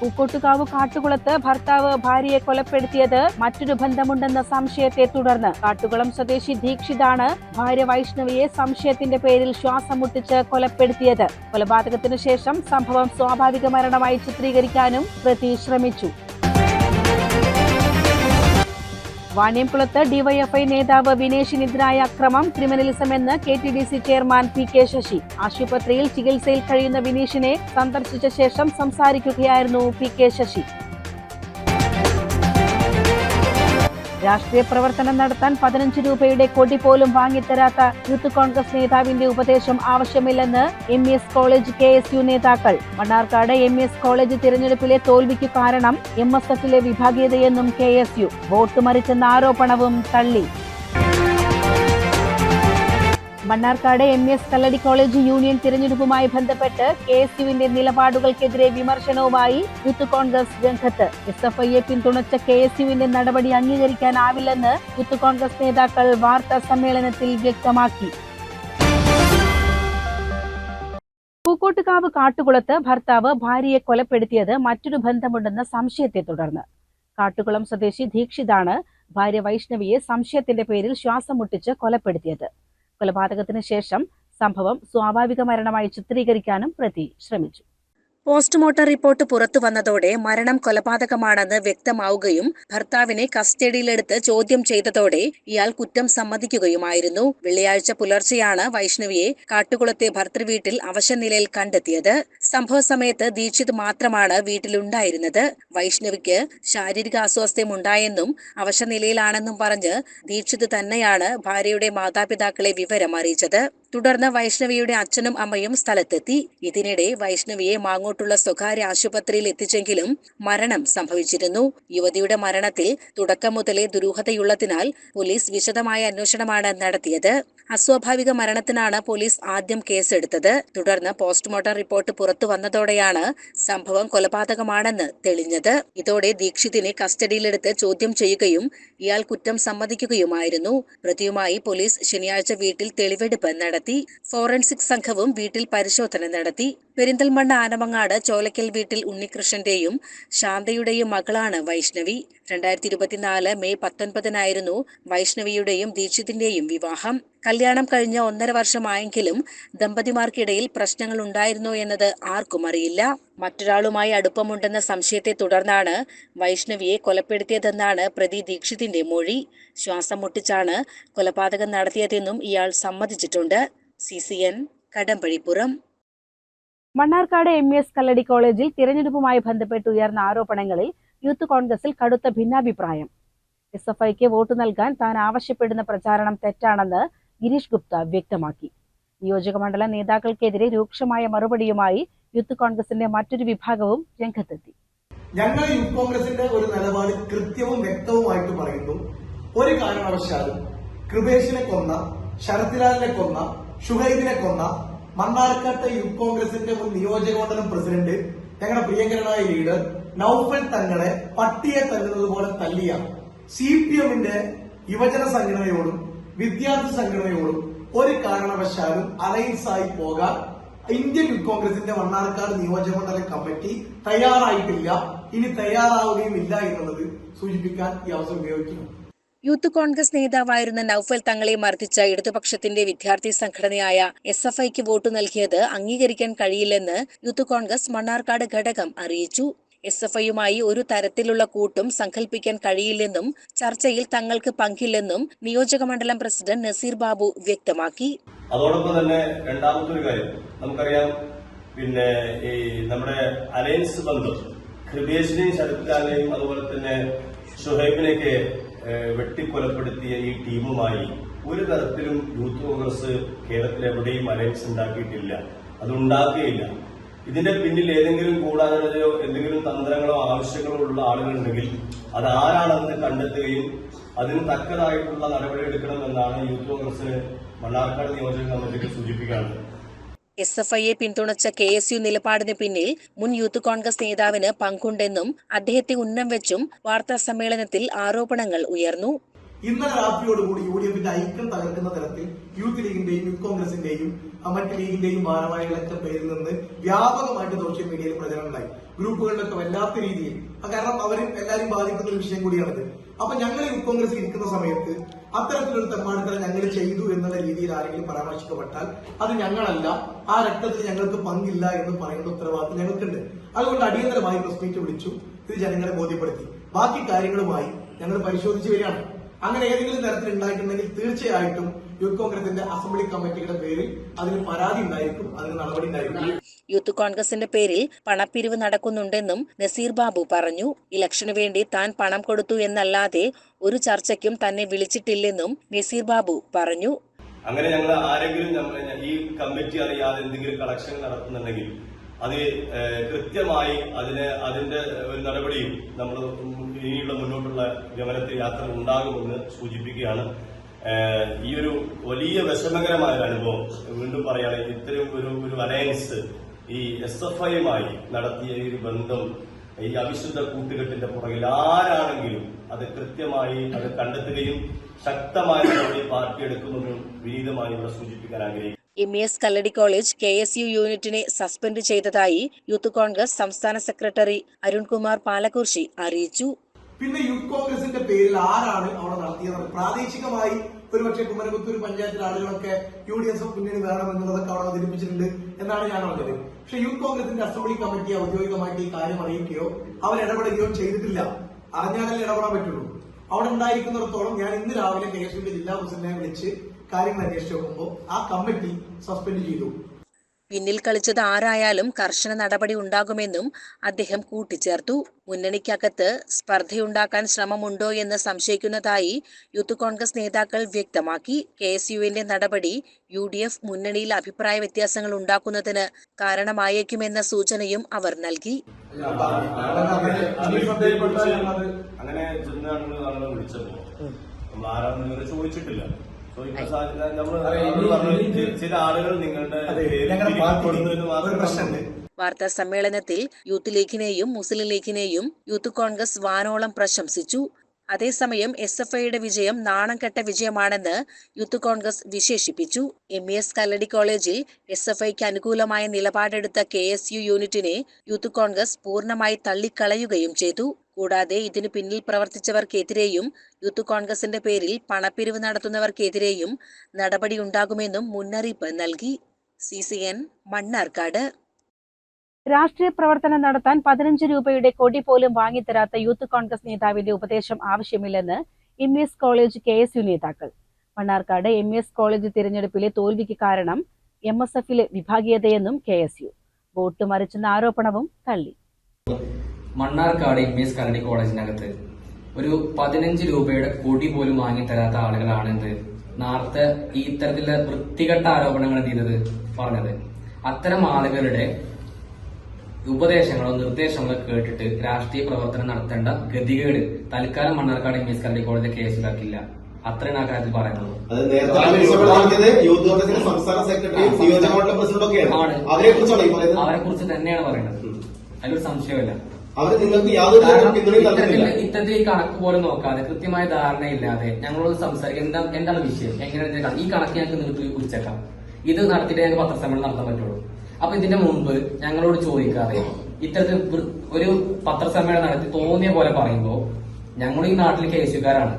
പൂക്കോട്ടുകാവ് കാട്ടുകുളത്ത് ഭർത്താവ് ഭാര്യയെ കൊലപ്പെടുത്തിയത് മറ്റൊരു ബന്ധമുണ്ടെന്ന സംശയത്തെ തുടർന്ന് കാട്ടുകുളം സ്വദേശി ദീക്ഷിതാണ് ഭാര്യ വൈഷ്ണവിയെ സംശയത്തിന്റെ പേരിൽ ശ്വാസം മുട്ടിച്ച് കൊലപ്പെടുത്തിയത്. കൊലപാതകത്തിനു ശേഷം സംഭവം സ്വാഭാവിക മരണമായി ചിത്രീകരിക്കാനും പ്രതി ശ്രമിച്ചു. വാണിയംകുളത്ത് ഡിവൈഎഫ്ഐ നേതാവ് വിനേഷിനെതിരായ അക്രമം ക്രിമിനലിസം എന്ന് K T D C chairman P K Sasi. ആശുപത്രിയിൽ ചികിത്സയിൽ കഴിയുന്ന വിനീഷിനെ സന്ദർശിച്ച ശേഷം സംസാരിക്കുകയായിരുന്നു പി കെ ശശി. രാഷ്ട്രീയ പ്രവർത്തനം നടത്താൻ പതിനഞ്ച് രൂപയുടെ കൊടി പോലും വാങ്ങിത്തരാത്ത യൂത്ത് കോൺഗ്രസ് നേതാവിന്റെ ഉപദേശം ആവശ്യമില്ലെന്ന് M S college K S U നേതാക്കൾ. മണ്ണാർക്കാട് എം എസ് കോളേജ് തിരഞ്ഞെടുപ്പിലെ തോൽവിക്ക് കാരണം എം എസ് എഫിലെ വിഭാഗീയതയെന്നും കെ എസ് യു. വോട്ട് മറിച്ചെന്ന ആരോപണവും തള്ളി. Mannarkkad M S Kalladi college union തിരഞ്ഞെടുപ്പുമായി ബന്ധപ്പെട്ട് കെ എസ് യുവിന്റെ നിലപാടുകൾക്കെതിരെ വിമർശനവുമായി യൂത്ത് കോൺഗ്രസ് രംഗത്ത്. എസ് എഫ് ഐയെ പിന്തുണച്ച കെ എസ് യുവിന്റെ നടപടി അംഗീകരിക്കാനാവില്ലെന്ന് യൂത്ത് കോൺഗ്രസ് നേതാക്കൾ വാർത്താ സമ്മേളനത്തിൽ വ്യക്തമാക്കി. പൂക്കോട്ടുകാവ് കാട്ടുകുളത്ത് ഭർത്താവ് ഭാര്യയെ കൊലപ്പെടുത്തിയത് മറ്റൊരു ബന്ധമുണ്ടെന്ന സംശയത്തെ തുടർന്ന്. കാട്ടുകുളം സ്വദേശി ദീക്ഷിതാണ് ഭാര്യ വൈഷ്ണവിയെ സംശയത്തിന്റെ പേരിൽ ശ്വാസം മുട്ടിച്ച് കൊലപ്പെടുത്തിയത്. കൊലപാതകത്തിന് ശേഷം സംഭവം സ്വാഭാവിക മരണമായി ചിത്രീകരിക്കാനും പ്രതി ശ്രമിച്ചു. പോസ്റ്റ്മോർട്ടം റിപ്പോർട്ട് പുറത്തു വന്നതോടെ മരണം കൊലപാതകമാണെന്ന് വ്യക്തമാവുകയും ഭർത്താവിനെ കസ്റ്റഡിയിലെടുത്ത് ചോദ്യം ചെയ്തതോടെ ഇയാൾ കുറ്റം സമ്മതിക്കുകയുമായിരുന്നു. വെള്ളിയാഴ്ച പുലർച്ചെയാണ് വൈഷ്ണവിയെ കാട്ടുകുളത്തെ ഭർത്തൃവീട്ടിൽ അവശനിലയിൽ കണ്ടെത്തിയത്. സംഭവ സമയത്ത് ദീക്ഷിത് മാത്രമാണ് വീട്ടിലുണ്ടായിരുന്നത്. വൈഷ്ണവിക്ക് ശാരീരിക അസ്വാസ്ഥ്യമുണ്ടായെന്നും അവശനിലയിലാണെന്നും പറഞ്ഞ് ദീക്ഷിത് തന്നെയാണ് ഭാര്യയുടെ മാതാപിതാക്കളെ വിവരം അറിയിച്ചത്. തുടർന്ന് വൈഷ്ണവിയുടെ അച്ഛനും അമ്മയും സ്ഥലത്തെത്തി. ഇതിനിടെ വൈഷ്ണവിയെ മാങ്ങോട്ടുള്ള സ്വകാര്യ ആശുപത്രിയിൽ എത്തിച്ചെങ്കിലും മരണം സംഭവിച്ചിരുന്നു. യുവതിയുടെ മരണത്തിൽ തുടക്കം മുതലേ ദുരൂഹതയുള്ളതിനാൽ പോലീസ് വിശദമായ അന്വേഷണമാണ് നടത്തിയത്. അസ്വാഭാവിക മരണത്തിനാണ് പോലീസ് ആദ്യം കേസെടുത്തത്. തുടർന്ന് പോസ്റ്റ്മോർട്ടം റിപ്പോർട്ട് പുറത്തു വന്നതോടെയാണ് സംഭവം കൊലപാതകമാണെന്ന് തെളിഞ്ഞത്. ഇതോടെ ദീക്ഷിതിനെ കസ്റ്റഡിയിലെടുത്ത് ചോദ്യം ചെയ്യുകയും ഇയാൾ കുറ്റം സമ്മതിക്കുകയുമായിരുന്നു. പ്രതിയുമായി പോലീസ് ശനിയാഴ്ച വീട്ടിൽ തെളിവെടുപ്പ് നടത്തി. ഫോറൻസിക് സംഘവും വീട്ടിൽ പരിശോധന നടത്തി. പെരിന്തൽമണ്ണ ആനമങ്ങാട് ചോലക്കൽ വീട്ടിൽ ഉണ്ണികൃഷ്ണന്റെയും ശാന്തയുടെയും മകളാണ് വൈഷ്ണവി. രണ്ടായിരത്തി ഇരുപത്തിനാല് മെയ് പത്തൊൻപതിനായിരുന്നു വൈഷ്ണവിയുടെയും ദീക്ഷിതിന്റെയും വിവാഹം. കല്യാണം കഴിഞ്ഞ ഒന്നര വർഷമായെങ്കിലും ദമ്പതിമാർക്കിടയിൽ പ്രശ്നങ്ങൾ ഉണ്ടായിരുന്നോ എന്നത് ആർക്കും അറിയില്ല. മറ്റൊരാളുമായി അടുപ്പമുണ്ടെന്ന സംശയത്തെ തുടർന്നാണ് വൈഷ്ണവിയെ കൊലപ്പെടുത്തിയതെന്നാണ് പ്രതി ദീക്ഷിതിന്റെ മൊഴി. ശ്വാസം മുട്ടിച്ചാണ് കൊലപാതകം നടത്തിയതെന്നും ഇയാൾ സമ്മതിച്ചിട്ടുണ്ട്. C C N Kadambazhipuram. Mannarkkad M S Kalladi കോളേജിൽ തിരഞ്ഞെടുപ്പുമായി ബന്ധപ്പെട്ട് ഉയർന്ന ആരോപണങ്ങളിൽ യൂത്ത് കോൺഗ്രസിൽ കടുത്ത ഭിന്നാഭിപ്രായം. എസ് എഫ് ഐക്ക് വോട്ട് നൽകാൻ താൻ ആവശ്യപ്പെടുന്ന പ്രചാരണം തെറ്റാണെന്ന് ഗിരീഷ് ഗുപ്ത വ്യക്തമാക്കി. നിയോജകമണ്ഡല നേതാക്കൾക്കെതിരെ രൂക്ഷമായ മറുപടിയുമായി യൂത്ത് കോൺഗ്രസിന്റെ മറ്റൊരു വിഭാഗവും രംഗത്തെത്തി. ഞങ്ങൾ യൂത്ത് കോൺഗ്രസിന്റെ ഒരു നിലപാട് കൃത്യവും വ്യക്തവുമായിട്ട് പറയുന്നു. ഒരു കാരണവശാലും കൃപേഷിനെ കൊന്ന ശരത്ലാലിനെ കൊന്ന ഷുഹൈദിനെ കൊന്ന മണ്ണാർക്കാട്ടെ യൂത്ത് കോൺഗ്രസിന്റെ മുൻ നിയോജക മണ്ഡലം പ്രസിഡന്റ് ഞങ്ങളുടെ പ്രിയങ്കരനായ ലീഡർ നൌഫൽ തങ്ങളെ പട്ടിയെ തല്ലുന്നത് പോലെ തല്ലിയ സി പി എമ്മിന്റെ യുവജന സംഘടനയോടും വിദ്യാർത്ഥി സംഘടനയോടും ഒരു കാരണവശാലും അലയൻസ് ആയി പോകാൻ ഇന്ത്യൻ യൂത്ത് കോൺഗ്രസിന്റെ മണ്ണാർക്കാട് നിയോജകമണ്ഡലം കമ്മിറ്റി തയ്യാറായിട്ടില്ല. ഇനി തയ്യാറാവുകയും ഇല്ല എന്നുള്ളത് സൂചിപ്പിക്കാൻ ഈ അവസരം ഉപയോഗിക്കുന്നു. യൂത്ത് കോൺഗ്രസ് നേതാവായിരുന്ന നൌഫൽ തങ്ങളെ മർദ്ദിച്ച ഇടതുപക്ഷത്തിന്റെ വിദ്യാർത്ഥി സംഘടനയായ എസ് എഫ് ഐക്ക് വോട്ട് നൽകിയത് അംഗീകരിക്കാൻ കഴിയില്ലെന്ന് യൂത്ത് കോൺഗ്രസ് മണ്ണാർക്കാട് ഘടകം അറിയിച്ചു. എസ് എഫ് ഐയുമായി ഒരു തരത്തിലുള്ള കൂട്ടും സങ്കല്പിക്കാൻ കഴിയില്ലെന്നും ചർച്ചയിൽ തങ്ങൾക്ക് പങ്കില്ലെന്നും നിയോജകമണ്ഡലം പ്രസിഡന്റ് നസീർ ബാബു വ്യക്തമാക്കി. അതോടൊപ്പം തന്നെ രണ്ടാമത്തെ ഒരു കാര്യം നമുക്കറിയാം. പിന്നെ ഈ നമ്മുടെ അലയൻസ് ബന്ധം കൃപേഷിനെയും ശരത്ലാലിനെയും അതുപോലെ തന്നെ ഷുഹൈബിനെയൊക്കെ വെട്ടിക്കൊലപ്പെടുത്തിയ ഈ ടീമുമായി ഒരു തരത്തിലും യൂത്ത് കോൺഗ്രസ് കേരളത്തിൽ എവിടെയും അലയൻസ് ഉണ്ടാക്കിയിട്ടില്ല. അതുണ്ടാക്കുകയില്ല. ഇതിന്റെ പിന്നിൽ ഏതെങ്കിലും കൂടാതെയോ എന്തെങ്കിലും തന്ത്രങ്ങളോ ആവശ്യങ്ങളോ ഉള്ള ആളുകളുണ്ടെങ്കിൽ അത് ആരാണെന്ന് കണ്ടെത്തുകയും അതിന് തക്കതായിട്ടുള്ള നടപടി എടുക്കണമെന്നാണ് യൂത്ത് കോൺഗ്രസിന് മണ്ണാർക്കാട് നിയോജക കമ്മിറ്റിക്ക് സൂചിപ്പിക്കാനുള്ളത്. എസ് എഫ് ഐയെ പിന്തുണച്ച കെ എസ് യു നിലപാടിന് പിന്നിൽ മുൻ യൂത്ത് കോൺഗ്രസ് നേതാവിന് പങ്കുണ്ടെന്നും അദ്ദേഹത്തെ ഉന്നം വെച്ചും വാർത്താ സമ്മേളനത്തിൽ ആരോപണങ്ങൾ ഉയർന്നു. ഇന്നലെ രാത്രിയോടുകൂടി യു ഡി എഫിന്റെ ഐക്യം തകർക്കുന്ന തരത്തിൽ യൂത്ത് ലീഗിന്റെയും യൂത്ത് കോൺഗ്രസിന്റെയും മറ്റ് ലീഗിന്റെയും ഭാരവാഹികളൊക്കെ പേരിൽ നിന്ന് വ്യാപകമായിട്ട് സോഷ്യൽ മീഡിയയിൽ പ്രചരണം ഉണ്ടായി ഗ്രൂപ്പുകളിലൊക്കെ വല്ലാത്ത രീതിയിൽ. കാരണം അവരും എല്ലാവരും ബാധിക്കുന്ന ഒരു വിഷയം കൂടിയാണിത്. അപ്പൊ ഞങ്ങൾ യൂത്ത് കോൺഗ്രസ് ഇരിക്കുന്ന സമയത്ത് അത്തരത്തിലൊരു തെമ്മാടിത്തരം ഞങ്ങൾ ചെയ്തു എന്നുള്ള രീതിയിൽ ആരെങ്കിലും പരാമർശിക്കപ്പെട്ടാൽ അത് ഞങ്ങളല്ല ആ രക്തത്തിൽ ഞങ്ങൾക്ക് പങ്കില്ല എന്ന് പറയുന്ന ഉത്തരവാദിത്വം ഞങ്ങൾക്കുണ്ട്. അതുകൊണ്ട് അടിയന്തരമായി പ്രസ് മീറ്റ് വിളിച്ചു. ഇത് ജനങ്ങളെ ബോധ്യപ്പെടുത്തി. ബാക്കി കാര്യങ്ങളുമായി ഞങ്ങൾ പരിശോധിച്ചു വരികയാണ്. അങ്ങനെ ഏതെങ്കിലും തരത്തിൽ ഉണ്ടായിട്ടുണ്ടെങ്കിൽ തീർച്ചയായിട്ടും യൂത്ത് കോൺഗ്രസിന്റെ അസംബ്ലി കമ്മിറ്റിയുടെ പേരിൽ അതിന് പരാതി ഉണ്ടായിരിക്കും അതിന് നടപടി ഉണ്ടായിരിക്കും. യൂത്ത് കോൺഗ്രസിന്റെ പേരിൽ പണപ്പിരിവ് നടക്കുന്നുണ്ടെന്നും നസീർ ബാബു പറഞ്ഞു. ഇലക്ഷനു വേണ്ടി താൻ പണം കൊടുത്തു എന്നല്ലാതെ ഒരു ചർച്ചയ്ക്കും തന്നെ വിളിച്ചിട്ടില്ലെന്നും നസീർ ബാബു പറഞ്ഞു. അങ്ങനെ ഞങ്ങൾ ആരെങ്കിലും ഈ കമ്മിറ്റി അറിയാതെ എന്തെങ്കിലും കളക്ഷൻ നടത്തുന്നുണ്ടെങ്കിൽ അത് കൃത്യമായി അതിന് അതിന്റെ ഒരു നടപടിയും നമ്മൾ ഇനിയുള്ള മുന്നോട്ടുള്ള ഗമനത്തിൽ യാത്ര ഉണ്ടാകുമെന്ന് സൂചിപ്പിക്കുകയാണ്. ഈ ഒരു വലിയ വിഷമകരമായ ഒരു അനുഭവം. വീണ്ടും പറയുകയാണെങ്കിൽ ഇത്തരം ഒരു ഒരു അലയൻസ് ഈ എസ് എഫ് ഐയുമായി നടത്തിയ ഈ ഒരു ബന്ധം ഈ അവിശുദ്ധ കൂട്ടുകെട്ടിന്റെ പുറകിൽ ആരാണെങ്കിലും അത് കൃത്യമായി അത് കണ്ടെത്തുകയും ശക്തമായ നടപടി പാർട്ടി എടുക്കുമെന്നും വിനീതമായി ഇവിടെ സൂചിപ്പിക്കാൻ ആഗ്രഹിക്കുന്നു. M S Kalladi college K S U യൂണിറ്റിനെ suspend ചെയ്തതായി യൂത്ത് കോൺഗ്രസ് സംസ്ഥാന സെക്രട്ടറി അരുൺകുമാർ പാലക്കുർശി അറിയിച്ചു. പിന്നെ യൂത്ത് കോൺഗ്രസിന്റെ പേരിൽ ആരാണ് അവിടെ നടത്തിയത്? പ്രാദേശികമായി ഒരുപക്ഷെ കുമരകുത്തൂർ പഞ്ചായത്തിലെ ആളുകളൊക്കെ യു ഡി എഫ് മുന്നണി വേണമെന്നുള്ളതൊക്കെ അവിടെ അവതരിപ്പിച്ചിട്ടുണ്ട് എന്നാണ് ഞാൻ അറിഞ്ഞത് പക്ഷെ യൂത്ത് കോൺഗ്രസിന്റെ അസംബ്ലി കമ്മിറ്റി ഔദ്യോഗികമായിട്ട് ഈ കാര്യം അറിയിക്കുകയോ അവർ ഇടപെടുകയോ ചെയ്തിട്ടില്ല. അറിഞ്ഞാലല്ലേ ഇടപെടാൻ പറ്റുള്ളൂ. അവിടെ ഉണ്ടായിരിക്കുന്നിടത്തോളം ഞാൻ ഇന്ന് രാവിലെ കെ എസ് ജില്ലാ പ്രസിഡന്റിനെ വിളിച്ച് കാര്യങ്ങൾ അന്വേഷിച്ച് നോക്കുമ്പോൾ ആ കമ്മിറ്റി സസ്പെൻഡ് ചെയ്തു. പിന്നിൽ കളിച്ചത് ആരായാലും കർശന നടപടി ഉണ്ടാകുമെന്നും അദ്ദേഹം കൂട്ടിച്ചേർത്തു. മുന്നണിക്കകത്ത് സ്പർദ്ധയുണ്ടാക്കാൻ ശ്രമമുണ്ടോ എന്ന് സംശയിക്കുന്നതായി യൂത്ത് കോൺഗ്രസ് നേതാക്കൾ വ്യക്തമാക്കി. കെ എസ് യുവിന്റെ നടപടി യു ഡി എഫ് മുന്നണിയിൽ അഭിപ്രായ വ്യത്യാസങ്ങൾ ഉണ്ടാക്കുന്നതിന് കാരണമായേക്കുമെന്ന സൂചനയും അവർ നൽകി. അങ്ങനെ ചോദിച്ചിട്ടില്ല. ചില ആളുകൾ നിങ്ങളുടെ പ്രശ്നമുണ്ട്. വാർത്താ സമ്മേളനത്തിൽ യൂത്ത് ലീഗിനെയും മുസ്ലിം ലീഗിനെയും യൂത്ത് കോൺഗ്രസ് വാനോളം പ്രശംസിച്ചു. അതേസമയം എസ് എഫ് ഐയുടെ വിജയം നാണം കെട്ട വിജയമാണെന്ന് യൂത്ത് കോൺഗ്രസ് വിശേഷിപ്പിച്ചു. എം ഇ എസ് കല്ലടി കോളേജിൽ എസ് എഫ് ഐക്ക് അനുകൂലമായ നിലപാടെടുത്ത കെ എസ് യു യൂണിറ്റിനെ യൂത്ത് കോൺഗ്രസ് പൂർണമായി തള്ളിക്കളയുകയും ചെയ്തു. കൂടാതെ ഇതിനു പിന്നിൽ പ്രവർത്തിച്ചവർക്കെതിരെയും യൂത്ത് കോൺഗ്രസിന്റെ പേരിൽ പണപ്പിരിവ് നടത്തുന്നവർക്കെതിരെയും നടപടിയുണ്ടാകുമെന്നും മുന്നറിയിപ്പ് നൽകി. C C N Mannarkkad. രാഷ്ട്രീയ പ്രവർത്തനം നടത്താൻ പതിനഞ്ച് രൂപയുടെ കൊടി പോലും വാങ്ങിത്തരാത്ത യൂത്ത് കോൺഗ്രസ് നേതാവിന്റെ ഉപദേശം ആവശ്യമില്ലെന്ന് M S college K S U നേതാക്കൾ. മണ്ണാർക്കാട് എം എസ് കോളേജ് തിരഞ്ഞെടുപ്പിലെ തോൽവിക്ക് കാരണം എം എസ് എഫിലെ വിഭാഗീയതയെന്നും കെ എസ് യു. വോട്ട് മറിച്ചെന്ന ആരോപണവും തള്ളി. മണ്ണാർക്കാട് എം എസ് കരടി കോളേജിനകത്ത്. ഒരു പതിനഞ്ച് രൂപയുടെ കൊടി പോലും വാങ്ങി തരാത്ത ആളുകളാണെന്ത്? നേരത്തെ ഈ ഇത്തരത്തിലുള്ള വൃത്തികെട്ട ആരോപണങ്ങൾ എന്ത് ചെയ്തത് പറഞ്ഞത്. അത്തരം ആളുകളുടെ ഉപദേശങ്ങളോ നിർദ്ദേശങ്ങളോ കേട്ടിട്ട് രാഷ്ട്രീയ പ്രവർത്തനം നടത്തേണ്ട ഗതികേട് തൽക്കാലം Mannarkkad M S Kalladi college കേസിലാക്കില്ല അത്രയാണ് ആ കാര്യത്തിൽ പറയുന്നത്. അവരെ കുറിച്ച് തന്നെയാണ് പറയുന്നത്. അതിലൊരു സംശയമില്ല അവർ നിങ്ങൾക്ക് യാതൊരു ഇത്തരത്തിൽ ഈ കണക്ക് പോലും നോക്കാതെ കൃത്യമായ ധാരണ ഇല്ലാതെ ഞങ്ങളോട് സംസാരിക്കാം എന്താ എന്താണ് വിഷയം? എങ്ങനെയാണ് ഈ കണക്ക് ഞങ്ങൾക്ക് നിങ്ങൾക്ക് കുറിച്ചേക്കാം ഇത് നടത്തിയിട്ട് ഞങ്ങൾക്ക് പത്രസമ്മേളനം നടത്താൻ പറ്റുള്ളൂ. അപ്പൊ ഇതിന്റെ മുമ്പ് ഞങ്ങളോട് ചോദിക്കാതെ ഇത്തരത്തിൽ ഒരു പത്രസമ്മേളനം നടത്തി തോന്നിയ പോലെ പറയുമ്പോൾ ഞങ്ങൾ ഈ നാട്ടിൽ കേസുകാരാണ്.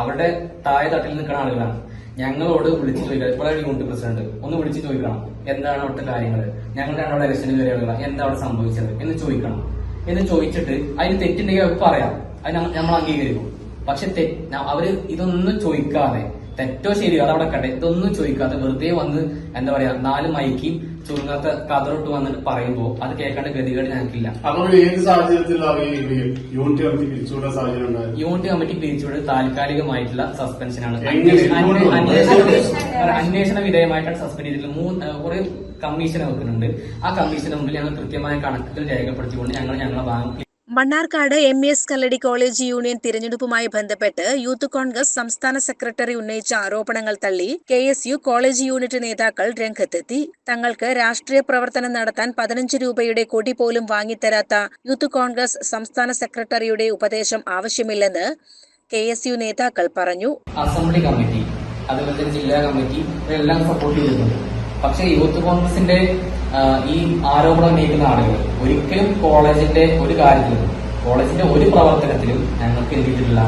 അവരുടെ താഴെ തട്ടിൽ നിൽക്കുന്ന ആളുകളാണ്. ഞങ്ങളോട് വിളിച്ചു ചോദിക്കാം ഇപ്പോഴാണ് യൂണിറ്റ് പ്രസിഡന്റ് ഒന്ന് വിളിച്ചു ചോദിക്കണം എന്താണ് അവിടുത്തെ കാര്യങ്ങൾ ഞങ്ങളുടെ അവിടെ ഇലക്ഷന് കയറിയുള്ള എന്താ അവിടെ സംഭവിച്ചത്? എന്ന് ചോദിക്കണം. എന്ന് ചോദിച്ചിട്ട് അതിന് തെറ്റുണ്ടെങ്കിൽ അവർ പറയാം. അത് നമ്മൾ അംഗീകരിക്കും. പക്ഷെ അവർ ഇതൊന്നും ചോദിക്കാതെ തെറ്റോ ശരിയോ അതവിടെ കട്ടെ ഇതൊന്നും ചോദിക്കാതെ വെറുതെ വന്ന് എന്താ പറയാ നാല് മൈക്ക് ചുരുങ്ങാത്ത കതറോട്ട് വന്നിട്ട് പറയുമ്പോ അത് കേൾക്കേണ്ട ഗതികേട് ഞങ്ങൾക്കില്ല. യൂണിറ്റ് കമ്മിറ്റി പിരിച്ചുവിട്ട് താൽക്കാലികമായിട്ടുള്ള സസ്പെൻഷനാണ്. അന്വേഷണ വിധേയമായിട്ടാണ് സസ്പെൻഡ് ചെയ്തിട്ടുള്ളത്. മൂന്ന് കുറെ കമ്മീഷൻ വെക്കുന്നുണ്ട്. ആ കമ്മീഷന് മുമ്പിൽ ഞങ്ങൾ കൃത്യമായ കണക്കുകൾ രേഖപ്പെടുത്തിക്കൊണ്ട് ഞങ്ങൾ ഞങ്ങളുടെ ഭാഗം Mannarkkad M S Kalladi college union തിരഞ്ഞെടുപ്പുമായി ബന്ധപ്പെട്ട് യൂത്ത് കോൺഗ്രസ് സംസ്ഥാന സെക്രട്ടറി ഉന്നയിച്ച ആരോപണങ്ങൾ തള്ളി K S U college unit നേതാക്കൾ രംഗത്തെത്തി. തങ്ങൾക്ക് രാഷ്ട്രീയ പ്രവർത്തനം നടത്താൻ പതിനഞ്ച് രൂപയുടെ കൊടി പോലും വാങ്ങിത്തരാത്ത യൂത്ത് കോൺഗ്രസ് സംസ്ഥാന സെക്രട്ടറിയുടെ ഉപദേശം ആവശ്യമില്ലെന്ന് കെ എസ് യു നേതാക്കൾ പറഞ്ഞു. അസംബ്ലി കമ്മിറ്റി അതുപോലെ ജില്ലാ കമ്മിറ്റി എല്ലാം സപ്പോർട്ട് ചെയ്തിട്ടുണ്ട്. പക്ഷെ യൂത്ത് കോൺഗ്രസിന്റെ ഈ ആരോപണം ഉന്നയിക്കുന്ന ആളുകൾ ഒരിക്കലും കോളേജിന്റെ ഒരു കാര്യത്തിലും കോളേജിന്റെ ഒരു പ്രവർത്തനത്തിലും ഞങ്ങൾക്ക് എന്ത്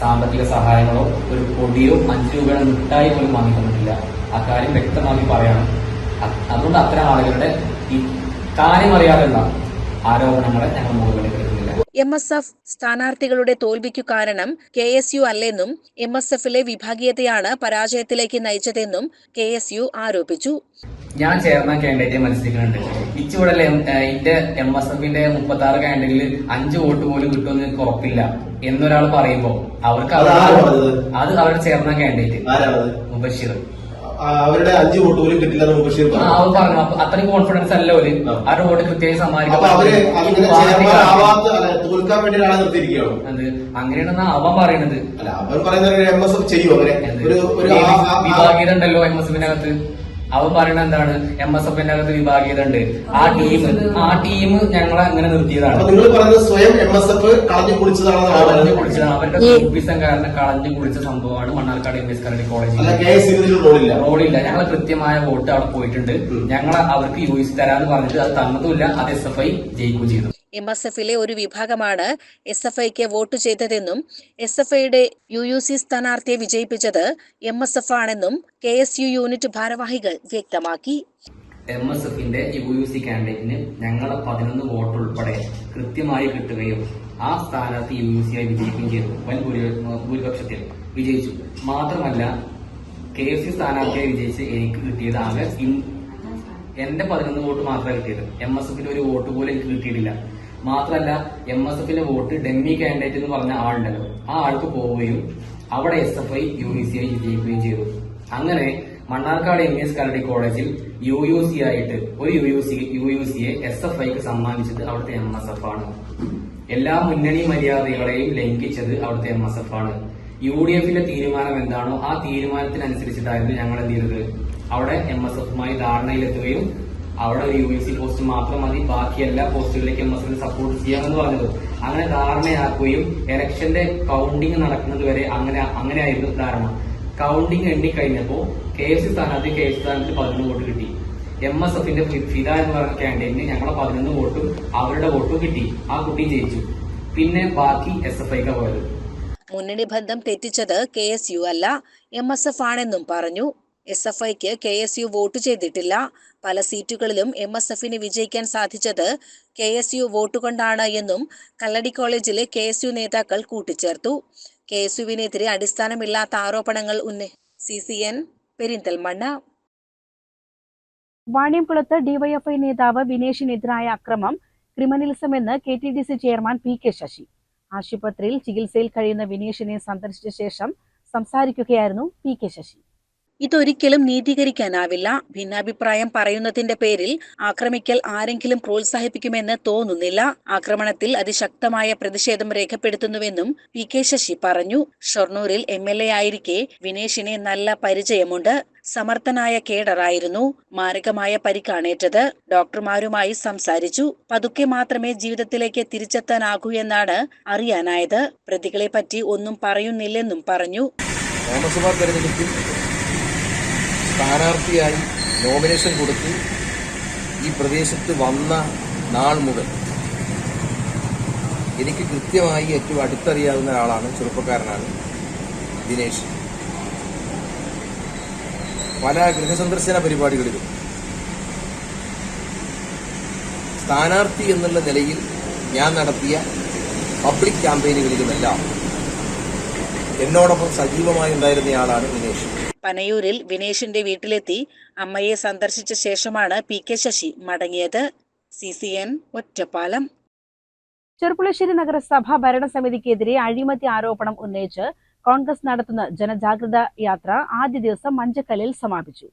സാമ്പത്തിക സഹായങ്ങളോ ഒരു പൊടിയോ അഞ്ച് രൂപയുടെ മിഠായി പോലും വാങ്ങി തന്നിട്ടില്ല അക്കാര്യം വ്യക്തമാക്കി പറയണം. അതുകൊണ്ട് അത്തരം ആളുകളുടെ ഈ കാര്യം അറിയാതെയുള്ള ആരോപണങ്ങളെ ഞങ്ങൾ മുകളിലേക്ക് എം എസ് എഫ് സ്ഥാനാർത്ഥികളുടെ തോൽവിക്കു കാരണം കെ എസ് യു അല്ലെന്നും എം എസ് എഫിലെ വിഭാഗീയതയാണ് പരാജയത്തിലേക്ക് നയിച്ചതെന്നും കെ എസ് യു ആരോപിച്ചു. ഞാൻ ചേർന്ന കാൻഡിഡേറ്റ് മത്സരിക്കുന്നുണ്ട്. ഇച്ചിവിടെ എന്റെ എം എസ് എഫിന്റെ മുപ്പത്തി ആറ് കാൻഡിഡേറ്റിൽ അഞ്ച് വോട്ട് പോലും കിട്ടുമെന്ന് എനിക്ക് ഉറപ്പില്ല എന്നൊരാൾ പറയുമ്പോ അവർക്ക് അത് അവരുടെ ചേർന്ന കാൻഡിഡേറ്റ് മുബഷീർ അവരുടെ അഞ്ച് വോട്ട് പോലും കിട്ടില്ല എന്ന് ബഷീർ പറഞ്ഞു. അത്ര പറഞ്ഞു അത്രയും കോൺഫിഡൻസ് അല്ല ഒരു ആ. അവരുടെ വോട്ട് കൃത്യമായി സമ്മാനിക്കും അവർ അങ്ങനെ തോൽക്കാൻ നിർത്തിയിരിക്കുകയാണ്. അത് അങ്ങനെയാണെന്നാ അവൻ പറയണത്. അല്ല അവൻ പറയുന്ന എം എസ് എഫ് ചെയ്യും അവരെ ഒരു വിഭാഗീയതണ്ടല്ലോ എം എസ് എഫിനകത്ത് അവൻ പറയണത് എന്താണ്? എം എസ് എഫിന്റെ അകത്ത് വിഭാഗീയത ഉണ്ട് ആ ടീം ആ ടീം ഞങ്ങളെ അങ്ങനെ നിർത്തിയതാണ്. നിങ്ങൾ പറയുന്നത് സ്വയം എം എസ് എഫ് കളഞ്ഞു കുളിച്ചതാണ് കളഞ്ഞു. കുളിച്ചതാണ്. അവരുടെ ഗ്രൂപ്പിസം കാരണം കളഞ്ഞു കുളിച്ച സംഭവമാണ് Mannarkkad M S Kalladi college റോഡില്ല ഞങ്ങൾ കൃത്യമായ വോട്ട് അവിടെ പോയിട്ടുണ്ട്. ഞങ്ങൾ അവർക്ക് യു എസ് തരാന്ന് പറഞ്ഞിട്ട് അത് തന്നതുമില്ല. അത് എസ് എഫ് ഐ ജയിക്കുകയും ചെയ്തു. എം എസ് എഫിലെ ഒരു വിഭാഗമാണ് എസ് എഫ് ഐക്ക് വോട്ട് ചെയ്തതെന്നും എസ് എഫ് ഐയുടെ യു യു സി സ്ഥാനാർത്ഥിയെ വിജയിപ്പിച്ചത് എം എസ് എഫ് ആണെന്നും കെ എസ് യു യൂണിറ്റ് ഭാരവാഹികൾ വ്യക്തമാക്കി. എം എസ് എഫിന്റെ യു യു സി കാൻഡിഡേറ്റിന് ഞങ്ങളെ പതിനൊന്ന് വോട്ട് ഉൾപ്പെടെ കൃത്യമായി കിട്ടുകയും ആ സ്ഥാനാർത്ഥി യു യു സി ആയി വിജയിക്കുകയും ചെയ്തു വൻ ഭൂരിപക്ഷത്തിൽ വിജയിച്ചു. മാത്രമല്ല കെ എഫ് സി സ്ഥാനാർത്ഥിയായി വിജയിച്ച് എനിക്ക് കിട്ടിയത് ആകെ എന്റെ പതിനൊന്ന് വോട്ട് മാത്രമേ കിട്ടിയത്. എം എസ് എഫിന്റെ ഒരു വോട്ട് പോലും എനിക്ക് കിട്ടിയിട്ടില്ല. മാത്രമല്ല എം എസ് എഫിന്റെ വോട്ട് ഡെമ്മി കാൻഡിഡേറ്റ് എന്ന് പറഞ്ഞ ആളുണ്ടല്ലോ. ആ ആൾക്ക് പോവുകയും അവിടെ S F I U E C വിജയിക്കുകയും ചെയ്തു. അങ്ങനെ മണ്ണാർക്കാട് എം എസ് കാലടി കോളേജിൽ യു യു സി ആയിട്ട് ഒരു U U C U U സിയെ എസ് എഫ് ഐക്ക് സമ്മാനിച്ചത് അവിടുത്തെ എം എസ് എഫ് ആണ്. എല്ലാ മുന്നണി മര്യാദകളെയും ലംഘിച്ചത് അവിടുത്തെ എം എസ് എഫ് ആണ്. യു ഡി എഫിന്റെ തീരുമാനം എന്താണോ ആ തീരുമാനത്തിനനുസരിച്ചിട്ടായിരുന്നു ഞങ്ങൾ എന്ത് ചെയ്തത്? അവിടെ എം എസ് എഫുമായി ധാരണയിലെത്തുകയും അവിടെ യു എസ് സി പോസ്റ്റ് മാത്രം മതി. ബാക്കി എല്ലാ പോസ്റ്റുകളിലേക്ക് എം എസ് സപ്പോർട്ട് ചെയ്യാമെന്ന് പറഞ്ഞത്. അങ്ങനെ ധാരണയാക്കുകയും ഇലക്ഷന്റെ കൗണ്ടിങ് നടക്കുന്നത് വരെ അങ്ങനെ അങ്ങനെയായിരുന്നു ധാരണ. കൗണ്ടിങ് എണ്ണിക്കഴിഞ്ഞപ്പോൾ കെ എഫ് സി സ്ഥാനാർത്ഥി കെ എഫ് സി സ്ഥാനാർത്ഥി പതിനൊന്ന് വോട്ട് കിട്ടി. എം എസ് എഫിന്റെ ഫിദ എന്ന് പറഞ്ഞ ക്യാൻഡിഡേറ്റിന് ഞങ്ങളെ പതിനൊന്ന് വോട്ടും അവരുടെ വോട്ടും കിട്ടി. ആ കുട്ടി ജയിച്ചു. പിന്നെ ബാക്കി എസ് എഫ് ഐക്കാ പോയത്. മുന്നണി ബന്ധം തെറ്റിച്ചത് കെ എസ് യു അല്ല. എം എസ് എഫ് ആണെന്നും പറഞ്ഞു. എസ് എഫ് ഐക്ക് കെ എസ് യു വോട്ട് ചെയ്തിട്ടില്ല. പല സീറ്റുകളിലും എം എസ് എഫിന് വിജയിക്കാൻ സാധിച്ചത് കെ എസ് യു വോട്ട് കൊണ്ടാണ് എന്നും കല്ലടി കോളേജിലെ കെ എസ് യു നേതാക്കൾ കൂട്ടിച്ചേർത്തു. കെ എസ് യുവിനെതിരെ അടിസ്ഥാനമില്ലാത്ത ആരോപണങ്ങൾ ഉന്നെ സി സി എൻ പെരിന്തൽമണ്ണ. വാണിയംകുളത്ത് ഡിവൈഎഫ്ഐ നേതാവ് വിനേഷിനെതിരായ അക്രമം ക്രിമിനലിസം എന്ന് K T D C chairman P K Sasi. ആശുപത്രിയിൽ ചികിത്സയിൽ കഴിയുന്ന വിനേഷിനെ സന്ദർശിച്ച ശേഷം സംസാരിക്കുകയായിരുന്നു പി കെ ശശി. ഇതൊരിക്കലും നീതീകരിക്കാനാവില്ല. ഭിന്നാഭിപ്രായം പറയുന്നതിന്റെ പേരിൽ ആക്രമിക്കൽ ആരെങ്കിലും പ്രോത്സാഹിപ്പിക്കുമെന്ന് തോന്നുന്നില്ല. ആക്രമണത്തിൽ അതിശക്തമായ പ്രതിഷേധം രേഖപ്പെടുത്തുന്നുവെന്നും പി കെ ശശി പറഞ്ഞു. ഷൊർണൂരിൽ എം എൽ എ ആയിരിക്കെ വിനേഷിനെ നല്ല പരിചയമുണ്ട്. സമർത്ഥനായ കേഡറായിരുന്നു. മാരകമായ പരിക്കാണേറ്റത്. ഡോക്ടർമാരുമായി സംസാരിച്ചു. പതുക്കെ മാത്രമേ ജീവിതത്തിലേക്ക് തിരിച്ചെത്താനാകൂ എന്നാണ് അറിയാനായത്. പ്രതികളെ പറ്റി ഒന്നും പറയുന്നില്ലെന്നും പറഞ്ഞു. സ്ഥാനാർത്ഥിയായി നോമിനേഷൻ കൊടുത്ത് ഈ പ്രദേശത്ത് വന്ന നാൾ മുതൽ എനിക്ക് കൃത്യമായി ഏറ്റവും അടുത്തറിയാവുന്ന ഒരാളാണ് ചെറുപ്പക്കാരനാണ് ദിനേശ്. പല ഗൃഹസന്ദർശന പരിപാടികളിലും സ്ഥാനാർത്ഥി എന്നുള്ള നിലയിൽ ഞാൻ നടത്തിയ പബ്ലിക് ക്യാമ്പയിനുകളിലുമെല്ലാം എന്നോടൊപ്പം സജീവമായി ഉണ്ടായിരുന്നയാളാണ് ദിനേശ്. പനയൂരിൽ വിനേഷിന്റെ വീട്ടിലെത്തി അമ്മയെ സന്ദർശിച്ച ശേഷമാണ് പി കെ ശശി മടങ്ങിയത്. C C N Ottapalam. Cherpulassery നഗരസഭാ ഭരണസമിതിക്കെതിരെ അഴിമതി ആരോപണം ഉന്നയിച്ച് കോൺഗ്രസ് നടത്തുന്ന ജനജാഗ്രത യാത്ര ആദ്യ ദിവസം മഞ്ചക്കല്ലിൽ സമാപിച്ചു.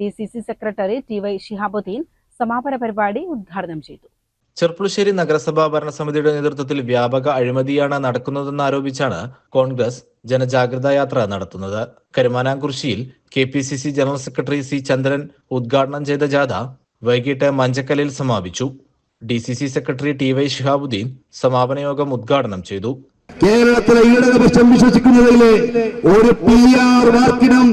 D C C secretary T Y Shihabuddin സമാപന പരിപാടി ഉദ്ഘാടനം ചെയ്തു. ചെർപ്പുളശ്ശേരി നഗരസഭാ ഭരണസമിതിയുടെ നേതൃത്വത്തിൽ വ്യാപക അഴിമതിയാണ് നടക്കുന്നതെന്ന് ആരോപിച്ചാണ് കോൺഗ്രസ് ജനജാഗ്രതാ യാത്ര നടത്തുന്നത്. കരുമാനാംകുറിശ്ശിയിൽ K P C C general secretary C Chandran ഉദ്ഘാടനം ചെയ്ത ജാഥ വൈകിട്ട് മഞ്ചക്കലിൽ സമാപിച്ചു. D C C secretary T Y Shihabuddin സമാപന യോഗം ഉദ്ഘാടനം ചെയ്തു. കേരളത്തിലെ ഇടതുപക്ഷം വിശ്വസിക്കുന്നതിലെ ഒരു പി ആർ വാക്കിനും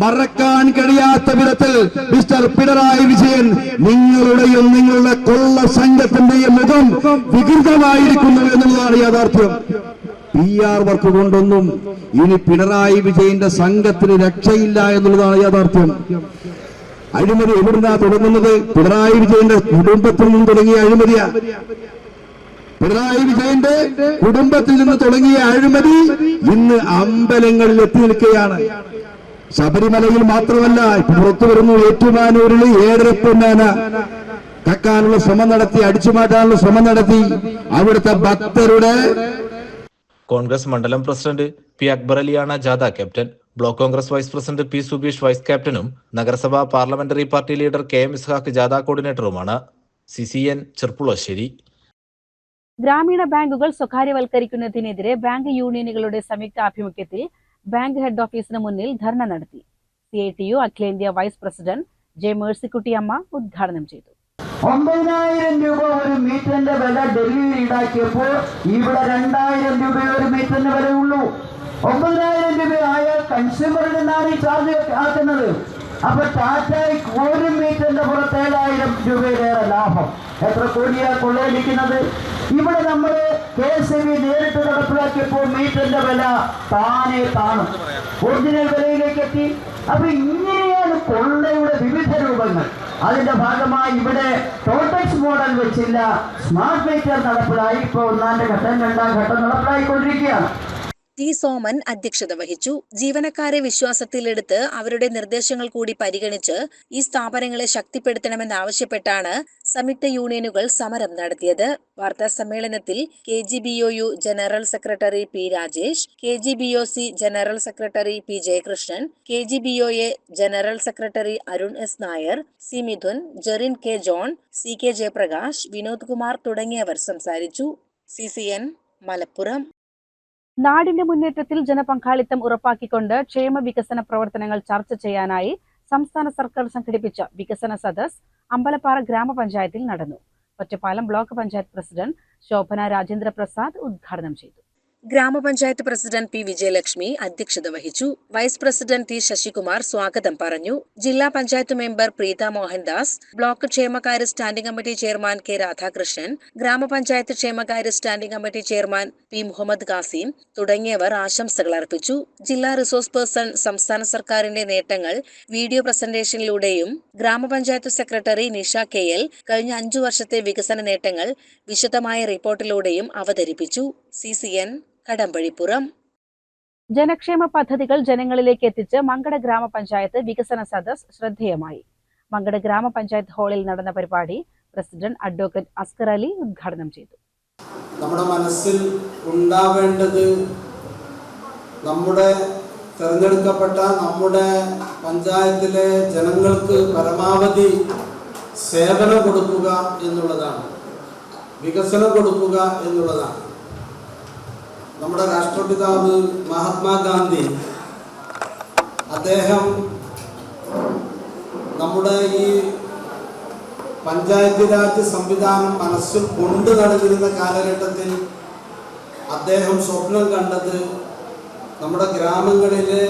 മറക്കാൻ കഴിയാത്ത വിധത്തിൽ മിസ്റ്റർ പിണറായി വിജയൻ നിങ്ങളുടെയും നിങ്ങളുടെ കൊള്ള സംഘത്തിന്റെയും മുഖം വികൃതമായിരിക്കുന്നു എന്നുള്ളതാണ് യാഥാർത്ഥ്യം. പി ആർ വർക്ക് കൊണ്ടൊന്നും ഇനി പിണറായി വിജയന്റെ സംഘത്തിന് രക്ഷയില്ല എന്നുള്ളതാണ് യാഥാർത്ഥ്യം. അഴിമതി എവിടുന്നാ തുടങ്ങുന്നത്? പിണറായി വിജയന്റെ കുടുംബത്തിൽ നിന്ന് തുടങ്ങിയ അഴിമതിയാ. പിണറായി വിജയന്റെ കുടുംബത്തിൽ നിന്ന് തുടങ്ങിയ അഴിമതി ഇന്ന് അമ്പലങ്ങളിൽ എത്തി നിൽക്കുകയാണ്. ശബരിമലയിൽ മാത്രമല്ല പുറത്തു വരുന്നു ഏറ്റുമാനൂരിൽ ഏഴരപ്പൊന്നാന കക്കാനുള്ള ശ്രമം നടത്തി അടിച്ചു മാറ്റാനുള്ള ശ്രമം നടത്തി. അവിടുത്തെ ഭക്തരുടെ കോൺഗ്രസ് മണ്ഡലം പ്രസിഡന്റ് പി അക്ബർ അലിയാണ് ജാഥ captain. Block Congress vice president P Subeesh vice ക്യാപ്റ്റനും നഗരസഭാ parliamentary party leader K M Ishaq ജാഥ കോർഡിനേറ്ററുമാണ്. C C N Cherpulassery. ഗ്രാമീണ ബാങ്കുകൾ സ്വകാര്യവൽക്കരിക്കുന്നതിനെതിരെ ബാങ്ക് യൂണിയനുകളുടെ സംയുക്താഭിമുഖ്യത്തിൽ ബാങ്ക് ഹെഡ് ഓഫീസിന് മുന്നിൽ ധർണ നടത്തി. സി ഐ ടി യു അഖിലേന്ത്യാ വൈസ് പ്രസിഡന്റ് ജെ മേഴ്സിക്കുട്ടിയമ്മ ഉദ്ഘാടനം ചെയ്തു. ഒമ്പതിനായിരം രൂപ ഒരു മീറ്ററിന്റെ വില ഡൽഹിയിൽ ഈടാക്കിയപ്പോൾ ഇവിടെ രണ്ടായിരം രൂപ ഒരു മീറ്ററിന് ഉള്ളൂ ഒമ്പതിനായിരം രൂപ ആയ കൺസ്യൂമറിൽ നിന്നാണ് ഈ ചാർജ് ആക്കുന്നത്. അപ്പൊ ടാറ്റയ്ക്ക് ഒരു മീറ്ററിന്റെ പുറത്ത് ഏഴായിരം രൂപയിലേറെ ലാഭം. എത്ര കോടിയാ കൊള്ളയടിക്കുന്നത്? ഇവിടെ നമ്മൾ കെ എസ് ബി നേരിട്ട് നടപ്പിലാക്കിയപ്പോൾ മീറ്ററിന്റെ വില താനെ താണു. ഒറിജിനൽ വിലയിലേക്ക് എത്തി. അപ്പൊ ഇങ്ങനെയാണ് കൊള്ളയുടെ വിവിധ രൂപങ്ങൾ. അതിന്റെ ഭാഗമായി ഇവിടെ ടോട്ടക്സ് മോഡൽ വെച്ചില്ല. സ്മാർട്ട് മീറ്റർ നടപ്പിലായി. ഇപ്പോൾ ഒന്നാം ഘട്ടം രണ്ടാം ഘട്ടം നടപ്പിലായിക്കൊണ്ടിരിക്കുകയാണ്. ടി സോമൻ അധ്യക്ഷത വഹിച്ചു. ജീവനക്കാരെ വിശ്വാസത്തിലെടുത്ത് അവരുടെ നിർദ്ദേശങ്ങൾ കൂടി പരിഗണിച്ച് ഈ സ്ഥാപനങ്ങളെ ശക്തിപ്പെടുത്തണമെന്നാവശ്യപ്പെട്ടാണ് സംയുക്ത യൂണിയനുകൾ സമരം നടത്തിയത്. വാർത്താ സമ്മേളനത്തിൽ K G B O U general secretary P Rajesh K G B O C general secretary P Jayakrishnan K G B O A general secretary Arun S Nair C Mithun Jerin K John C K Jayaprakash Vinod Kumar തുടങ്ങിയവർ സംസാരിച്ചു. C C N Malappuram. നാടിന്റെ മുന്നേറ്റത്തിൽ ജനപങ്കാളിത്തം ഉറപ്പാക്കിക്കൊണ്ട് ക്ഷേമ വികസന പ്രവർത്തനങ്ങൾ ചർച്ച ചെയ്യാനായി സംസ്ഥാന സർക്കാർ സംഘടിപ്പിച്ച വികസന സദസ് അമ്പലപ്പാറ ഗ്രാമപഞ്ചായത്തിൽ നടന്നു. ഒറ്റപ്പാലം ബ്ലോക്ക് പഞ്ചായത്ത് പ്രസിഡന്റ് ശോഭന രാജേന്ദ്ര പ്രസാദ് ഉദ്ഘാടനം ചെയ്തു. ഗ്രാമപഞ്ചായത്ത് പ്രസിഡന്റ് പി വിജയലക്ഷ്മി അധ്യക്ഷത വഹിച്ചു. വൈസ് പ്രസിഡന്റ് ടി ശശികുമാർ സ്വാഗതം പറഞ്ഞു. ജില്ലാ പഞ്ചായത്ത് മെമ്പർ പ്രീത മോഹൻദാസ് ബ്ലോക്ക് ക്ഷേമകാര്യ standing committee chairman K Radhakrishnan ഗ്രാമപഞ്ചായത്ത് ക്ഷേമകാര്യ standing committee chairman P Muhammad Khasim തുടങ്ങിയവർ ആശംസകൾ അർപ്പിച്ചു. ജില്ലാ റിസോഴ്സ് പേഴ്സൺ സംസ്ഥാന സർക്കാരിന്റെ നേട്ടങ്ങൾ വീഡിയോ പ്രസന്റേഷനിലൂടെയും ഗ്രാമപഞ്ചായത്ത് സെക്രട്ടറി നിഷ കെ എൽ കഴിഞ്ഞ അഞ്ചു വർഷത്തെ വികസന നേട്ടങ്ങൾ വിശദമായ റിപ്പോർട്ടിലൂടെയും അവതരിപ്പിച്ചു. C C N Kadampazhipuram. ജനക്ഷേമ പദ്ധതികൾ ജനങ്ങളിലേക്ക് എത്തിച്ച് മങ്കട ഗ്രാമപഞ്ചായത്ത് വികസന സദസ് ശ്രദ്ധേയമായി. മങ്കട ഗ്രാമപഞ്ചായത്ത് ഹാളിൽ നടന്ന പരിപാടി പ്രസിഡന്റ് അഡ്വക്കേറ്റ് അസ്കർ അലി ഉദ്ഘാടനം ചെയ്തു. നമ്മുടെ മനസ്സിൽ ഉണ്ടാവേണ്ടത് നമ്മുടെ തിരഞ്ഞെടുക്കപ്പെട്ട നമ്മുടെ പഞ്ചായത്തിലെ ജനങ്ങൾക്ക് പരമാവധി സേവനം കൊടുക്കുക എന്നുള്ളതാണ്. വികസനം കൊടുക്കുക എന്നുള്ളതാണ്. നമ്മുടെ രാഷ്ട്രപിതാവ് മഹാത്മാഗാന്ധി. അദ്ദേഹം നമ്മുടെ ഈ പഞ്ചായത്ത് രാജ് സംവിധാനം മനസ്സിൽ കൊണ്ടു നടന്നിരുന്ന കാലഘട്ടത്തിൽ അദ്ദേഹം സ്വപ്നം കണ്ടത് നമ്മുടെ ഗ്രാമങ്ങളിലെ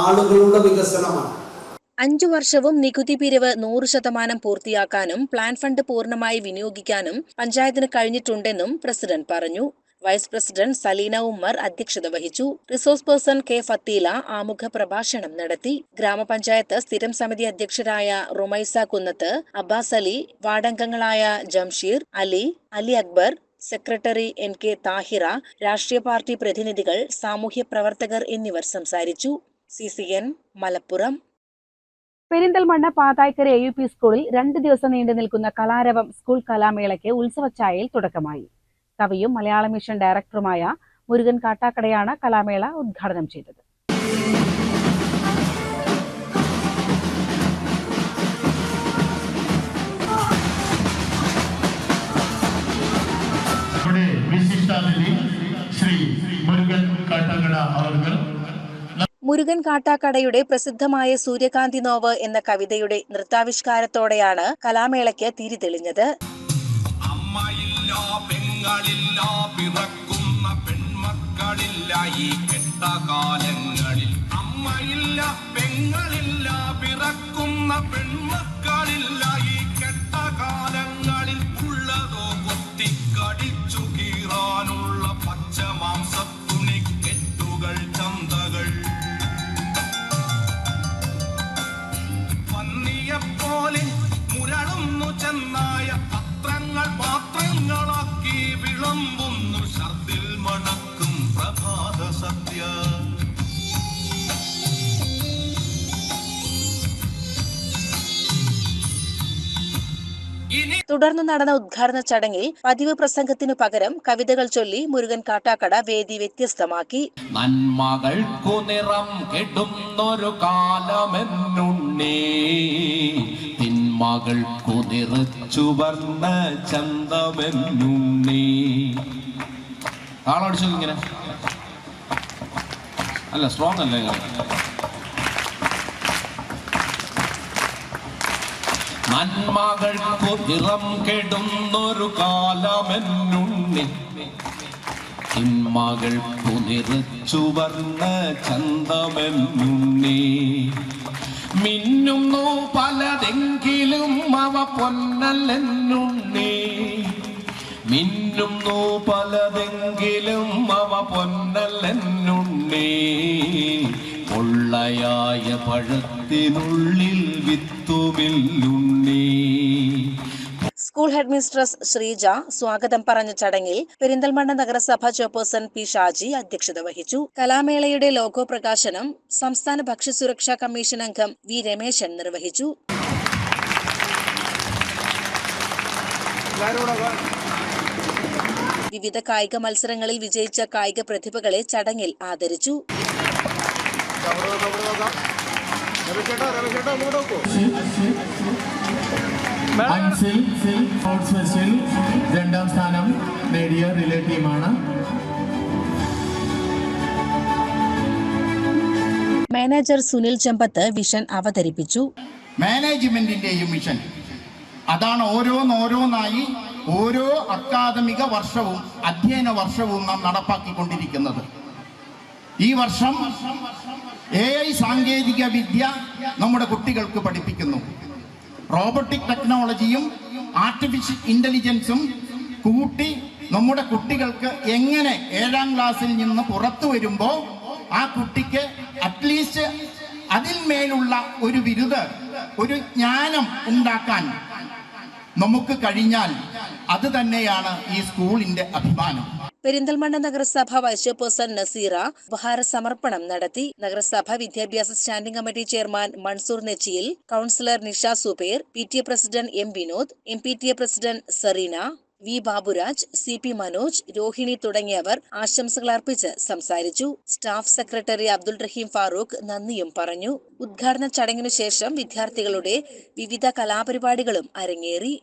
ആളുകളുടെ വികസനമാണ്. അഞ്ചു വർഷവും നികുതി പിരിവ് നൂറ് ശതമാനം പൂർത്തിയാക്കാനും പ്ലാൻ ഫണ്ട് പൂർണമായി വിനിയോഗിക്കാനും പഞ്ചായത്തിന് കഴിഞ്ഞിട്ടുണ്ടെന്നും പ്രസിഡന്റ് പറഞ്ഞു. വൈസ് പ്രസിഡന്റ് സലീന ഉമ്മർ അധ്യക്ഷത വഹിച്ചു. റിസോഴ്സ് പേഴ്സൺ കെ ഫത്തീല ആമുഖ പ്രഭാഷണം നടത്തി. ഗ്രാമപഞ്ചായത്ത് സ്ഥിരം സമിതി അധ്യക്ഷരായ Rumaisa Kunnath Abbas Ali വാർഡംഗങ്ങളായ Jamsheer Ali Ali Akbar secretary N K Thahira രാഷ്ട്രീയ പാർട്ടി പ്രതിനിധികൾ സാമൂഹ്യ പ്രവർത്തകർ എന്നിവർ സംസാരിച്ചു. C C N Malappuram. Perinthalmanna Pathaikkara A U P സ്കൂളിൽ രണ്ട് ദിവസം നീണ്ടു നിൽക്കുന്ന കലാരവം സ്കൂൾ കലാമേളയ്ക്ക് ഉത്സവച്ചായയിൽ തുടക്കമായി. കവിയും മലയാള മിഷൻ ഡയറക്ടറുമായ മുരുകൻ കാട്ടാക്കടയാണ് കലാമേള ഉദ്ഘാടനം ചെയ്തത്. മുരുകൻ കാട്ടാക്കടയുടെ പ്രസിദ്ധമായ സൂര്യകാന്തി നോവ് എന്ന കവിതയുടെ നൃത്താവിഷ്കാരത്തോടെയാണ് കലാമേളയ്ക്ക് തിരി തെളിഞ്ഞത്. പെങ്ങളില്ല പിറക്കുന്ന പെൺമക്കളില്ല ഈ കെട്ട കാലങ്ങളിൽ അമ്മയില്ല പെങ്ങളില്ല പിറക്കുന്ന പെൺമക്കളില്ല തുടർന്ന് നടന്ന ഉദ്ഘാടന ചടങ്ങിൽ പതിവ് പ്രസംഗത്തിനു പകരം കവിതകൾ ചൊല്ലി മുരുകൻ കാട്ടാക്കട വേദി വ്യത്യസ്തമാക്കി. നന്മകൾക്കു നിറം കെടുന്നൊരു കാലമെന്നുണ്ണേ. തിന്മകൾക്കു നിറച്ചുവർണ ചന്തമെന്നുണ്ണേ. ആളടിച്ചു ഇങ്ങനെ? അല്ല സ്ട്രോങ് അല്ലേ? നന്മകൾക്കു നിറം കെടുന്നൊരു കാലമെന്നുണ്ണി. തിന്മകൾക്കു നിറച്ചുവർണ ചന്തമെന്നുണ്ണി. മിന്നുന്നു പലതെങ്കിലും അവ പൊന്നല്ലെന്നുണ്ണി. മിന്നുന്നു പലതെങ്കിലും അവ പൊന്നല്ലെന്നുണ്ണി. പൊള്ളയായ പഴത്തിനുള്ളിൽ വിത്തുമില്ലുണ്ണി. സ്കൂൾ ഹെഡ് മിസ്ട്രസ് ശ്രീജ സ്വാഗതം പറഞ്ഞ ചടങ്ങിൽ പെരിന്തൽമണ്ണ നഗരസഭ ചെയർപേഴ്സൺ പി ഷാജി അധ്യക്ഷത വഹിച്ചു. കലാമേളയുടെ ലോഗോ പ്രകാശനം സംസ്ഥാന ഭക്ഷ്യസുരക്ഷാ കമ്മീഷൻ അംഗം വി രമേശൻ നിർവഹിച്ചു. വിവിധ കായിക മത്സരങ്ങളിൽ വിജയിച്ച കായിക പ്രതിഭകളെ ചടങ്ങിൽ ആദരിച്ചു. അൻസിൽ സ്പോർട്സ് ഫെസ്റ്റിൽ രണ്ടാം സ്ഥാനം നേടിയ റിലേ ടീമാണ് മാനേജർ സുനിൽ ചെമ്പത്ത് വിഷൻ അവതരിപ്പിച്ചു. മാനേജ്മെന്റിന്റെയും മിഷൻ അതാണ് ഓരോന്നോരോന്നായി ഓരോ അക്കാദമിക വർഷവും അധ്യയന വർഷവും നാം നടപ്പാക്കിക്കൊണ്ടിരിക്കുന്നത്. ഈ വർഷം എ ഐ സാങ്കേതിക വിദ്യ നമ്മുടെ കുട്ടികൾക്ക് പഠിപ്പിക്കുന്നു. റോബോട്ടിക് ടെക്നോളജിയും ആർട്ടിഫിഷ്യൽ ഇന്റലിജൻസും കൂട്ടി നമ്മുടെ കുട്ടികൾക്ക് എങ്ങനെ ഏഴാം ക്ലാസ്സിൽ നിന്ന് പുറത്തു വരുമ്പോൾ ആ കുട്ടിക്ക് അറ്റ്ലീസ്റ്റ് അതിൽ മേലുള്ള ഒരു ബിരുദ് ഒരു ജ്ഞാനം ഉണ്ടാക്കാൻ നമുക്ക് കഴിഞ്ഞാൽ അത് തന്നെയാണ് ഈ സ്കൂളിന്റെ അഭിമാനം. പെരിന്തൽമണ്ണ നഗരസഭ വൈസ് ചെയർപേഴ്സൺ നസീറ ഉപഹാര സമർപ്പണം നടത്തി. നഗരസഭ വിദ്യാഭ്യാസ standing committee chairman Mansoor Nechiyil councillor Nisha Suber P T A president M Vinod M P T A president Sereena V Baburaj C P Manoj Rohini തുടങ്ങിയവർ ആശംസകൾ അർപ്പിച്ച് സംസാരിച്ചു. സ്റ്റാഫ് സെക്രട്ടറി അബ്ദുൾ റഹീം ഫാറൂഖ് നന്ദിയും പറഞ്ഞു. ഉദ്ഘാടന ചടങ്ങിനു ശേഷം വിദ്യാർത്ഥികളുടെ വിവിധ കലാപരിപാടികളും അരങ്ങേറി.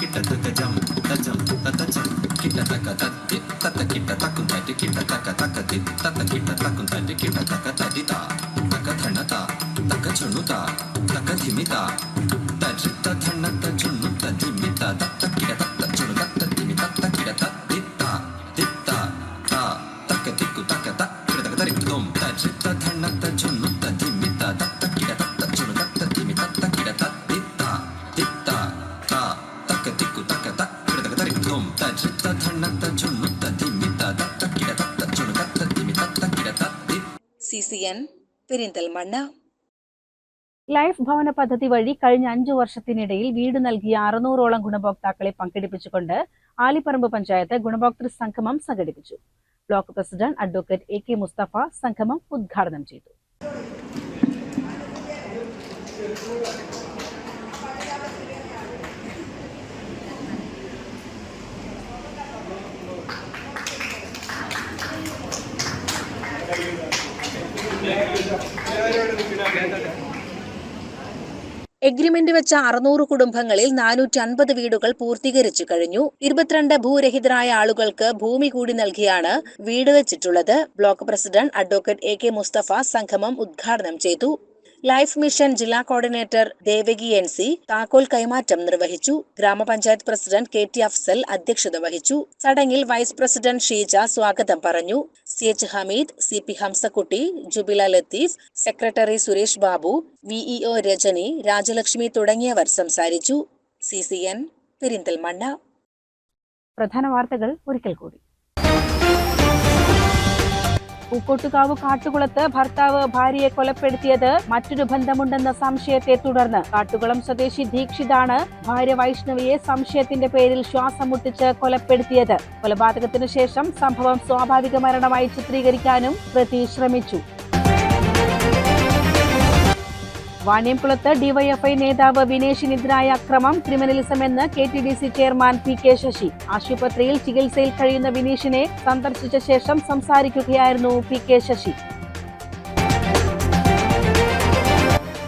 కిట్ట తత జం తజం తత జం కిట్ట తక తత్తి తత కిట్ట తకు తటి కిట్ట తక తక తి తత కిట్ట తకు తటి కిట్ట తక తటి తా చుణుత తక ధిమిత తజిత പെരിന്തൽമണ്ണ. ലൈഫ് ഭവന പദ്ധതി വഴി കഴിഞ്ഞ അഞ്ചു വർഷത്തിനിടയിൽ വീട് നൽകിയ അറുന്നൂറോളം ഗുണഭോക്താക്കളെ പങ്കെടുപ്പിച്ചുകൊണ്ട് ആലിപ്പറമ്പ് പഞ്ചായത്ത് ഗുണഭോക്തൃ സംഗമം സംഘടിപ്പിച്ചു. Block president advocate A K Musthafa സംഗമം ഉദ്ഘാടനം ചെയ്തു. എഗ്രിമെന്റ് വെച്ച അറുന്നൂറ് കുടുംബങ്ങളിൽ നാനൂറ്റി അൻപത് വീടുകൾ പൂർത്തീകരിച്ചു കഴിഞ്ഞു. ഇരുപത്തിരണ്ട് ഭൂരഹിതരായ ആളുകൾക്ക് ഭൂമി കൂടി നൽകിയാണ് വീട് വെച്ചിട്ടുള്ളത്. Block president advocate A K Musthafa സംഗമം ഉദ്ഘാടനം ചെയ്തു. ലൈഫ് മിഷൻ ജില്ലാ കോർഡിനേറ്റർ ദേവകി എൻ സി താക്കോൽ കൈമാറ്റം നിർവഹിച്ചു. ഗ്രാമപഞ്ചായത്ത് പ്രസിഡന്റ് കെ ടി അഫ്സൽ അധ്യക്ഷത വഹിച്ചു. ചടങ്ങിൽ വൈസ് പ്രസിഡന്റ് ഷീജ സ്വാഗതം പറഞ്ഞു. C H Hameed C P Hamsakutty Jubila Latheef secretary Suresh Babu VEO Rajani Rajalakshmi തുടങ്ങിയവർ സംസാരിച്ചു. C C N Perinthalmanna. പ്രധാന വാർത്തകൾ ഒരിക്കൽ കൂടി. പൂക്കോട്ടുകാവ് കാട്ടുകുളത്ത് ഭർത്താവ് ഭാര്യയെ കൊലപ്പെടുത്തിയത് മറ്റൊരു ബന്ധമുണ്ടെന്ന സംശയത്തെ തുടർന്ന് കാട്ടുകുളം സ്വദേശി ദീക്ഷിതാണ് ഭാര്യ വൈഷ്ണവിയെ സംശയത്തിന്റെ പേരിൽ ശ്വാസം മുട്ടിച്ച് കൊലപ്പെടുത്തിയത്. കൊലപാതകത്തിനു ശേഷം സംഭവം സ്വാഭാവിക മരണമായി ചിത്രീകരിക്കാനും പ്രതി ശ്രമിച്ചു. വാണിയംകുളത്ത് ഡിവൈഎഫ്ഐ നേതാവ് വിനേഷിനെതിരായ അക്രമം ക്രിമിനലിസം എന്ന് K T D C chairman P K Sasi. ആശുപത്രിയിൽ ചികിത്സയിൽ കഴിയുന്ന വിനീഷിനെ സന്ദർശിച്ച ശേഷം സംസാരിക്കുകയായിരുന്നു പി കെ ശശി.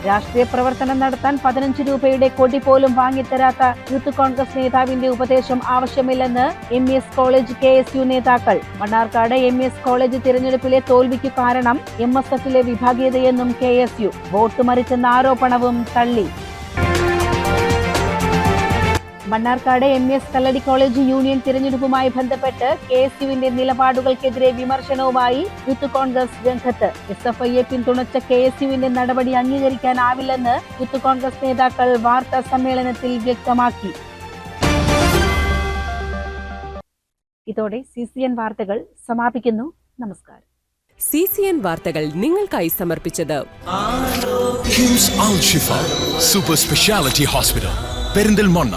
രാഷ്ട്രീയ പ്രവർത്തനം നടത്താൻ പതിനഞ്ച് രൂപയുടെ കൊടി പോലും വാങ്ങിത്തരാത്ത യൂത്ത് കോൺഗ്രസ് നേതാവിന്റെ ഉപദേശം ആവശ്യമില്ലെന്ന് M S college K S U നേതാക്കൾ. മണ്ണാർക്കാട് എം എസ് കോളേജ് തിരഞ്ഞെടുപ്പിലെ തോൽവിക്ക് കാരണം എം എസ് എഫിലെ വിഭാഗീയതയെന്നും കെ എസ് യു. വോട്ട് മറിച്ചെന്ന ആരോപണവും തള്ളി. Mannarkkad M S Kalladi college union തിരഞ്ഞെടുപ്പുമായി ബന്ധപ്പെട്ട് കെ എസ് യുവിന്റെ നിലപാടുകൾക്കെതിരെ വിമർശനവുമായി യൂത്ത് കോൺഗ്രസ് രംഗത്ത്. എസ് എഫ് ഐയെ പിന്തുണച്ച കെ എസ് യുവിന്റെ നടപടി അംഗീകരിക്കാനാവില്ലെന്ന് യൂത്ത് കോൺഗ്രസ് നേതാക്കൾ വാർത്താ സമ്മേളനത്തിൽ വ്യക്തമാക്കി. ഇതോടെ സി സി എൻ വാർത്തകൾ സമാപിക്കുന്നു. നമസ്കാരം. സി സി എൻ വാർത്തകൾ നിങ്ങൾക്കായി സമർപ്പിച്ചത് സൂപ്പർ സ്പെഷ്യാലിറ്റി ഹോസ്പിറ്റൽ പെരിന്തൽമണ്ണ